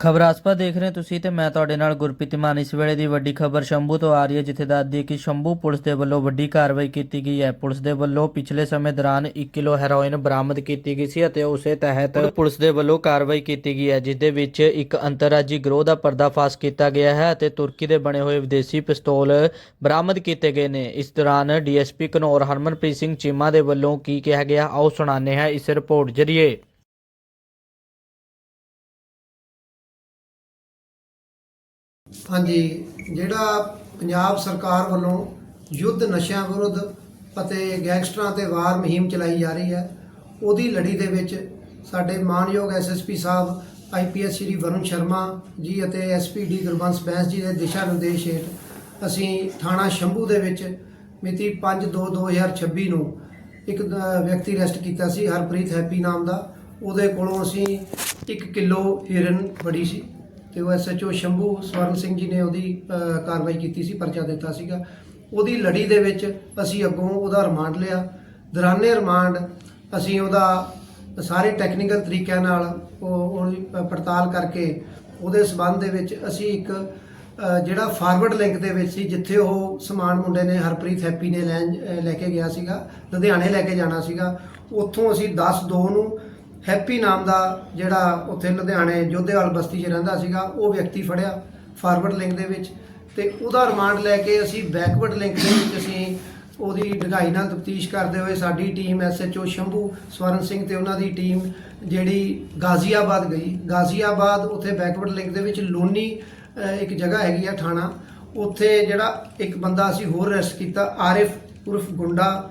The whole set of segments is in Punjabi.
ਖਬਰਾਸਪਾ ਦੇਖ ਰਹੇ ਤੁਸੀਂ ਤੇ ਮੈਂ ਤੁਹਾਡੇ ਨਾਲ ਗੁਰਪ੍ਰੀਤ ਮਾਨ। ਇਸ ਵੇਲੇ ਦੀ ਵੱਡੀ ਖਬਰ ਸ਼ੰਭੂ ਤੋਂ ਆ ਰਹੀ ਹੈ, ਜਿੱਥੇ ਦੱਸਦੀ ਹੈ ਕਿ ਸ਼ੰਭੂ ਪੁਲਿਸ ਦੇ ਵੱਲੋਂ ਵੱਡੀ ਕਾਰਵਾਈ ਕੀਤੀ ਗਈ ਹੈ। ਪੁਲਿਸ ਦੇ ਵੱਲੋਂ ਪਿਛਲੇ ਸਮੇਂ ਦੌਰਾਨ 1 ਕਿਲੋ ਹੈਰੋਇਨ ਬਰਾਮਦ ਕੀਤੀ ਗਈ ਸੀ ਅਤੇ ਉਸੇ ਤਹਿਤ ਪੁਲਿਸ ਦੇ ਵੱਲੋਂ ਕਾਰਵਾਈ ਕੀਤੀ ਗਈ ਹੈ, ਜਿਸ ਦੇ ਵਿੱਚ ਇੱਕ ਅੰਤਰਰਾਜੀ ਗਰੋਹ ਦਾ ਪਰਦਾਫਾਸ਼ ਕੀਤਾ ਗਿਆ ਹੈ ਅਤੇ ਤੁਰਕੀ ਦੇ ਬਣੇ ਹੋਏ ਵਿਦੇਸ਼ੀ ਪਿਸਤੌਲ ਬਰਾਮਦ ਕੀਤੇ ਗਏ ਨੇ। ਇਸ ਦੌਰਾਨ ਡੀਐਸਪੀ ਘਨੌਰ ਹਰਮਨਪ੍ਰੀਤ ਸਿੰਘ ਚੀਮਾ ਦੇ ਵੱਲੋਂ ਕੀ ਕਿਹਾ ਗਿਆ, ਆਓ ਸੁਣਾਉਂਦੇ ਹਾਂ ਇਸ ਰਿਪੋਰਟ ਜਰੀਏ। ਹਾਂਜੀ, ਜਿਹੜਾ ਪੰਜਾਬ ਸਰਕਾਰ ਵੱਲੋਂ ਯੁੱਧ ਨਸ਼ਿਆਂ ਵਿਰੁੱਧ ਅਤੇ ਗੈਂਗਸਟਰਾਂ ਤੇ ਵਾਰ ਮੁਹਿੰਮ ਚਲਾਈ ਜਾ ਰਹੀ ਹੈ, ਉਹਦੀ ਲੜੀ ਦੇ ਵਿੱਚ ਸਾਡੇ ਮਾਨਯੋਗ ਐਸਐਸਪੀ ਸਾਹਿਬ ਆਈਪੀਐਸ ਸ਼੍ਰੀ ਵਰੁਣ ਸ਼ਰਮਾ ਜੀ ਅਤੇ ਐਸਪੀਡੀ ਗੁਰਬੰਸ ਬੈਂਸ ਜੀ ਦੇ ਦਿਸ਼ਾ ਨਿਰਦੇਸ਼ ਹੇਠ ਅਸੀਂ ਥਾਣਾ ਸ਼ੰਭੂ ਦੇ ਵਿੱਚ ਮਿਤੀ 5/2/2026 ਨੂੰ ਇੱਕ ਵਿਅਕਤੀ ਅਰੈਸਟ ਕੀਤਾ ਸੀ, ਹਰਪ੍ਰੀਤ ਹੈਪੀ ਨਾਮ ਦਾ। ਉਹਦੇ ਕੋਲੋਂ ਅਸੀਂ 1 ਕਿਲੋ ਹੀਰਨ ਫੜੀ ਸੀ। ਤੇ ਉਹ ਐਸਐਚਓ ਸ਼ੰਭੂ ਸਵਰਨ ਸਿੰਘ ਜੀ ਨੇ ਉਹਦੀ ਕਾਰਵਾਈ ਕੀਤੀ ਸੀ, ਪਰਚਾ ਦਿੱਤਾ ਸੀਗਾ। ਉਹਦੀ ਲੜੀ ਦੇ ਵਿੱਚ ਅਸੀਂ ਅੱਗੋਂ ਉਹਦਾ ਰਿਮਾਂਡ ਲਿਆ। ਦੌਰਾਨੇ ਰਿਮਾਂਡ ਅਸੀਂ ਉਹਦਾ ਸਾਰੇ ਟੈਕਨੀਕਲ ਤਰੀਕਿਆਂ ਨਾਲ ਉਹ ਪੜਤਾਲ ਕਰਕੇ ਉਹਦੇ ਸਬੰਧ ਦੇ ਵਿੱਚ ਅਸੀਂ ਇੱਕ ਜਿਹੜਾ ਫਾਰਵਰਡ ਲਿੰਕ ਦੇ ਵਿੱਚ ਸੀ, ਜਿੱਥੇ ਉਹ ਸਮਾਨ ਮੁੰਡੇ ਨੇ ਹਰਪ੍ਰੀਤ ਹੈਪੀ ਨੇ ਲੈਣ ਲੈ ਕੇ ਗਿਆ ਸੀਗਾ, ਲੁਧਿਆਣੇ ਲੈ ਕੇ ਜਾਣਾ ਸੀਗਾ, ਉੱਥੋਂ ਅਸੀਂ 10 2 ਨੂੰ ਹੈਪੀ ਨਾਮ ਦਾ ਜਿਹੜਾ ਉੱਥੇ ਲੁਧਿਆਣੇ ਜੋਧੇਵਾਲ ਬਸਤੀ 'ਚ ਰਹਿੰਦਾ ਸੀਗਾ, ਉਹ ਵਿਅਕਤੀ ਫੜਿਆ ਫਾਰਵਰਡ ਲਿੰਕ ਦੇ ਵਿੱਚ ਤੇ ਉਹਦਾ ਰਿਮਾਂਡ ਲੈ ਕੇ ਅਸੀਂ ਬੈਕਵਰਡ ਲਿੰਕ ਦੇ ਵਿੱਚ ਅਸੀਂ ਉਹਦੀ ਡਗਾਈ ਨਾਲ ਤਫਤੀਸ਼ ਕਰਦੇ ਹੋਏ ਸਾਡੀ ਟੀਮ ਐਸਐਚਓ ਸ਼ੰਭੂ ਸਵਰਨ ਸਿੰਘ ਤੇ ਉਹਨਾਂ ਦੀ ਟੀਮ ਜਿਹੜੀ ਗਾਜ਼ੀਆਬਾਦ ਗਈ। ਗਾਜ਼ੀਆਬਾਦ ਉੱਥੇ ਬੈਕਵਰਡ ਲਿੰਕ ਦੇ ਵਿੱਚ ਲੋਨੀ ਇੱਕ ਜਗ੍ਹਾ ਹੈਗੀ ਆ ਥਾਣਾ। ਉੱਥੇ ਜਿਹੜਾ ਇੱਕ ਬੰਦਾ ਅਸੀਂ ਹੋਰ ਅਰੈਸਟ ਕੀਤਾ, ਆਰਿਫ ਉਰਫ ਗੁੰਡਾ,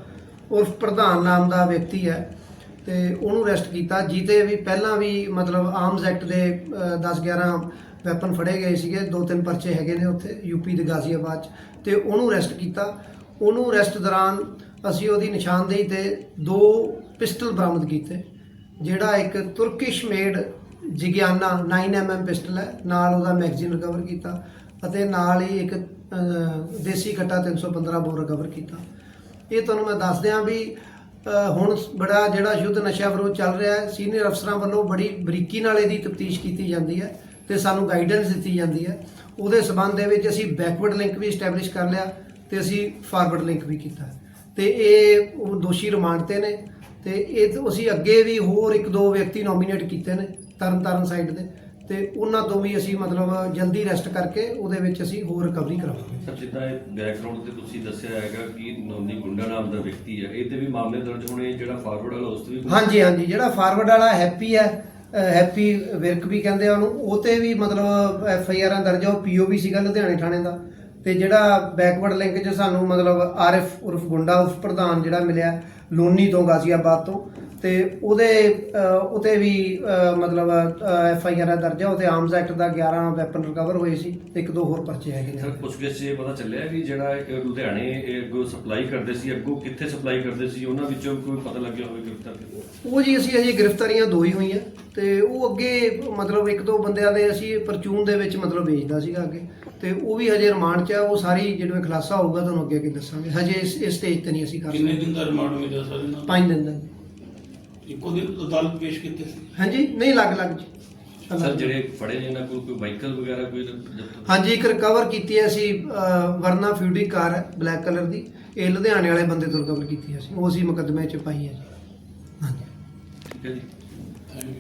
ਉਰਫ ਪ੍ਰਧਾਨ ਨਾਮ ਦਾ ਵਿਅਕਤੀ ਹੈ। ਤੇ ਉਹਨੂੰ ਅਰੈਸਟ ਕੀਤਾ। ਜਿਹਦੇ ਵੀ ਪਹਿਲਾਂ ਵੀ ਮਤਲਬ ਆਰਮਸ ਐਕਟ ਦੇ 10 11 ਵੈਪਨ ਫੜੇ ਗਏ ਸੀਗੇ। ਦੋ ਤਿੰਨ ਪਰਚੇ ਹੈਗੇ ਨੇ ਉੱਥੇ ਯੂਪੀ ਦੇ ਗਾਜ਼ੀਆਬਾਦ 'ਚ। ਤੇ ਉਹਨੂੰ ਅਰੈਸਟ ਕੀਤਾ। ਉਹਨੂੰ ਅਰੈਸਟ ਦੌਰਾਨ ਅਸੀਂ ਉਹਦੀ ਨਿਸ਼ਾਨਦੇਹੀ ਤੇ ਦੋ ਪਿਸਟਲ ਬਰਾਮਦ ਕੀਤੇ ਜਿਹੜਾ ਇੱਕ ਤੁਰਕਿਸ਼ ਮੇਡ ਜਿਗਿਆਨਾ 9mm ਪਿਸਟਲ ਹੈ। ਨਾਲ ਉਹਦਾ ਮੈਗਜ਼ੀਨ ਰਿਕਵਰ ਕੀਤਾ ਅਤੇ ਨਾਲ ਹੀ ਇੱਕ ਅਹ, ਦੇਸੀ ਕਟਾ 315 ਬੋਰ ਰਿਕਵਰ ਕੀਤਾ। ਇਹ ਤੁਹਾਨੂੰ ਮੈਂ ਦੱਸ ਦਿਆਂ ਵੀ ਹੁਣ ਬੜਾ ਜਿਹੜਾ ਸ਼ੁੱਧ ਨਸ਼ਾ ਵਿਰੋਧ ਚੱਲ ਰਿਹਾ ਹੈ, ਸੀਨੀਅਰ ਅਫਸਰਾਂ ਵੱਲੋਂ ਬੜੀ ਬਰੀਕੀ ਨਾਲ ਇਹਦੀ ਤਫਤੀਸ਼ ਕੀਤੀ ਜਾਂਦੀ ਹੈ ਤੇ ਸਾਨੂੰ ਗਾਈਡੈਂਸ ਦਿੱਤੀ ਜਾਂਦੀ ਹੈ। ਉਹਦੇ ਸਬੰਧ ਦੇ ਵਿੱਚ ਅਸੀਂ ਬੈਕਵਰਡ ਲਿੰਕ ਵੀ ਸਟੈਬਲਿਸ਼ ਕਰ ਲਿਆ ਤੇ ਅਸੀਂ ਫਾਰਵਰਡ ਲਿੰਕ ਵੀ ਕੀਤਾ। ਤੇ ਇਹ ਦੋਸ਼ੀ ਰਿਮਾਂਡ ਤੇ ਨੇ ਤੇ ਇਹ ਅਸੀਂ ਅੱਗੇ ਵੀ ਹੋਰ ਇੱਕ ਦੋ ਵਿਅਕਤੀ ਨੋਮੀਨੇਟ ਕੀਤੇ ਨੇ ਤਰਨ ਤਾਰਨ ਸਾਈਡ ਦੇ। ਤੇ ਉਹਨਾਂ ਤੋਂ ਵੀ ਅਸੀਂ ਮਤਲਬ ਜਲਦੀ ਅਰੈਸਟ ਕਰਕੇ ਉਹਦੇ ਵਿੱਚ ਅਸੀਂ ਹੋਰ ਰਿਕਵਰੀ ਕਰਾਵਾਂਗੇ। ਸਰ ਜਿੱਦਾਂ ਇਹ ਬੈਕਗ੍ਰਾਉਂਡ ਤੇ ਤੁਸੀਂ ਦੱਸਿਆ ਹੈਗਾ ਕਿ ਨੋਨੀ ਗੁੰਡਾ ਨਾਮ ਦਾ ਵਿਅਕਤੀ ਹੈ ਇਹ ਤੇ ਵੀ ਮਾਮਲੇ ਦਰਜ ਹੋਣੇ ਜਿਹੜਾ ਫਾਰਵਰਡ ਵਾਲਾ ਉਸ ਤੇ ਵੀ ਹਾਂਜੀ ਹਾਂਜੀ ਜਿਹੜਾ ਫਾਰਵਰਡ ਵਾਲਾ ਹੈਪੀ ਹੈ ਹੈਪੀ ਵਿਰਕ ਵੀ ਕਹਿੰਦੇ ਆ ਉਹਨੂੰ ਉਹ ਤੇ ਵੀ ਮਤਲਬ ਐਫ ਆਈ ਆਰਾਂ ਦਰਜ ਆ ਉਹ ਪੀਓਬੀ ਸੀਗਾ ਲੁਧਿਆਣੇ ਥਾਣੇ ਦਾ। ਤੇ ਜਿਹੜਾ ਬੈਕਵਰਡ ਲਿੰਕ 'ਚ ਸਾਨੂੰ ਮਤਲਬ ਆਰਿਫ ਉਰਫ ਗੁੰਡਾ ਉਰਫ ਪ੍ਰਧਾਨ ਜਿਹੜਾ ਮਿਲਿਆ ਲੋਨੀ ਤੋਂ ਗਾਜ਼ੀਆਬਾਦ ਤੋਂ। ਤੇ ਉਹਦੇ ਅਹ, ਉਤੇ ਵੀ ਮਤਲਬ ਐਫ ਆਈ ਆਰ ਦਰਜ ਆ ਉਹਤੇ ਆਰਮਸ ਐਕਟ ਦਾ 11 ਵੈਪਨ ਰਿਕਵਰ ਹੋਏ ਸੀ ਤੇ ਇੱਕ ਦੋ ਹੋਰ ਪਰਚੇ ਹੈਗੇ ਸਰ ਨੇ ਪੁੱਛਗਿੱਛ 'ਚ ਇਹ ਪਤਾ ਚੱਲਿਆ ਕਿ ਜਿਹੜਾ ਲੁਧਿਆਣੇ ਇਹ ਅੱਗੋਂ ਸਪਲਾਈ ਕਰਦੇ ਸੀ ਅੱਗੋਂ ਕਿੱਥੇ ਸਪਲਾਈ ਕਰਦੇ ਸੀ ਉਹਨਾਂ ਵਿੱਚੋਂ ਕੋਈ ਪਤਾ ਲੱਗਿਆ ਹੋਵੇ ਗ੍ਰਿਫਤਾਰ ਉਹ ਜੀ ਅਸੀਂ ਅਜੇ ਗ੍ਰਿਫਤਾਰੀਆਂ ਦੋ ਹੀ ਹੋਈਆਂ ਤੇ ਉਹ ਅੱਗੇ ਮਤਲਬ ਇੱਕ ਦੋ ਬੰਦਿਆਂ ਦੇ ਅਸੀਂ ਪਰਚੂਨ ਦੇ ਵਿੱਚ ਮਤਲਬ ਵੇਚਦਾ ਸੀਗਾ ਅੱਗੇ ਤੇ ਉਹ ਵੀ ਹਜੇ ਰਿਮਾਂਡ 'ਚ ਆ ਉਹ ਸਾਰੀ ਜਦੋਂ ਖੁਲਾਸਾ ਹੋਊਗਾ ਤੁਹਾਨੂੰ ਅੱਗੇ ਅੱਗੇ ਦੱਸਾਂਗੇ। ਹਜੇ ਇਸ ਸਟੇਜ ਤੇ ਨਹੀਂ ਅਸੀਂ ਕਰ ਕਿੰਨੇ ਸਕਦੇ। ਦਿਨ ਦਾ ਰਿਮਾਂਡ ਮਿਲਿਆ ਸਰ ਇਹਨਾਂ ਨੂੰ? ਪੰਜ ਦਿਨ ਦਾ ਇੱਕੋ ਦਿਨ ਅਦਾਲਤ ਪੇਸ਼ ਕੀਤੇ ਸੀ। ਹਾਂਜੀ ਨਹੀਂ ਲੱਗ ਲੱਗ ਜੀ। ਸਰ ਜਿਹੜੇ ਫੜੇ ਨੇ ਇਹਨਾਂ ਕੋਲ ਕੋਈ ਵਾਹੀਕਲ ਵਗੈਰਾ ਕੋਈ ਜ਼ਬਤ- ਹਾਂਜੀ ਇੱਕ ਰਿਕਵਰ ਕੀਤੀ ਹੈ ਅਸੀਂ ਅਹ, ਵਰਨਾ ਫਿਊਡੀ ਕਾਰ ਹੈ ਬਲੈਕ ਕਲਰ ਦੀ। ਇਹ ਲੁਧਿਆਣੇ ਵਾਲੇ ਬੰਦੇ ਤੋਂ ਰਿਕਵਰ ਕੀਤੀ ਹੈ ਅਸੀਂ। ਉਹ ਅਸੀਂ ਮੁਕੱਦਮੇ 'ਚ ਪਾਈ ਹੈ ਜੀ। ਹਾਂਜੀ। ਠੀਕ ਹੈ ਜੀ। Thank you